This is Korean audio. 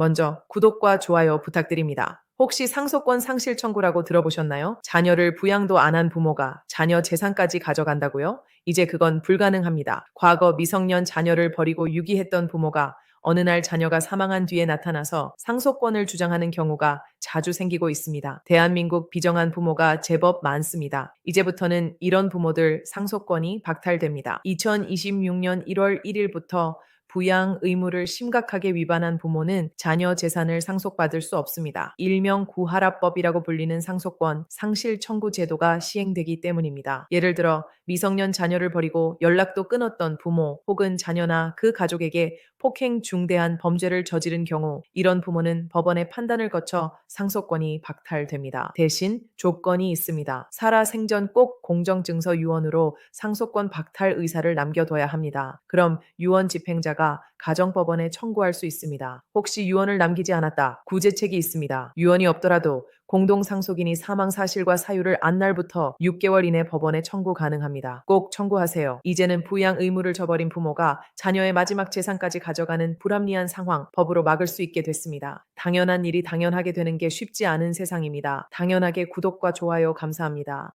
먼저 구독과 좋아요 부탁드립니다. 혹시 상속권 상실 청구라고 들어보셨나요? 자녀를 부양도 안 한 부모가 자녀 재산까지 가져간다고요? 이제 그건 불가능합니다. 과거 미성년 자녀를 버리고 유기했던 부모가 어느 날 자녀가 사망한 뒤에 나타나서 상속권을 주장하는 경우가 자주 생기고 있습니다. 대한민국 비정한 부모가 제법 많습니다. 이제부터는 이런 부모들 상속권이 박탈됩니다. 2026년 1월 1일부터 부양 의무를 심각하게 위반한 부모는 자녀 재산을 상속받을 수 없습니다. 일명 구하라법이라고 불리는 상속권 상실 청구 제도가 시행되기 때문입니다. 예를 들어 미성년 자녀를 버리고 연락도 끊었던 부모 혹은 자녀나 그 가족에게 폭행 중대한 범죄를 저지른 경우 이런 부모는 법원의 판단을 거쳐 상속권이 박탈됩니다. 대신 조건이 있습니다. 살아 생전 꼭 공정증서 유언으로 상속권 박탈 의사를 남겨둬야 합니다. 그럼 유언 집행자가 가정법원에 청구할 수 있습니다. 혹시 유언을 남기지 않았다. 구제책이 있습니다. 유언이 없더라도 공동상속인이 사망 사실과 사유를 안 날부터 6개월 이내 법원에 청구 가능합니다. 꼭 청구하세요. 이제는 부양 의무를 저버린 부모가 자녀의 마지막 재산까지 가져가는 불합리한 상황 법으로 막을 수 있게 됐습니다. 당연한 일이 당연하게 되는 게 쉽지 않은 세상입니다. 당연하게 구독과 좋아요 감사합니다.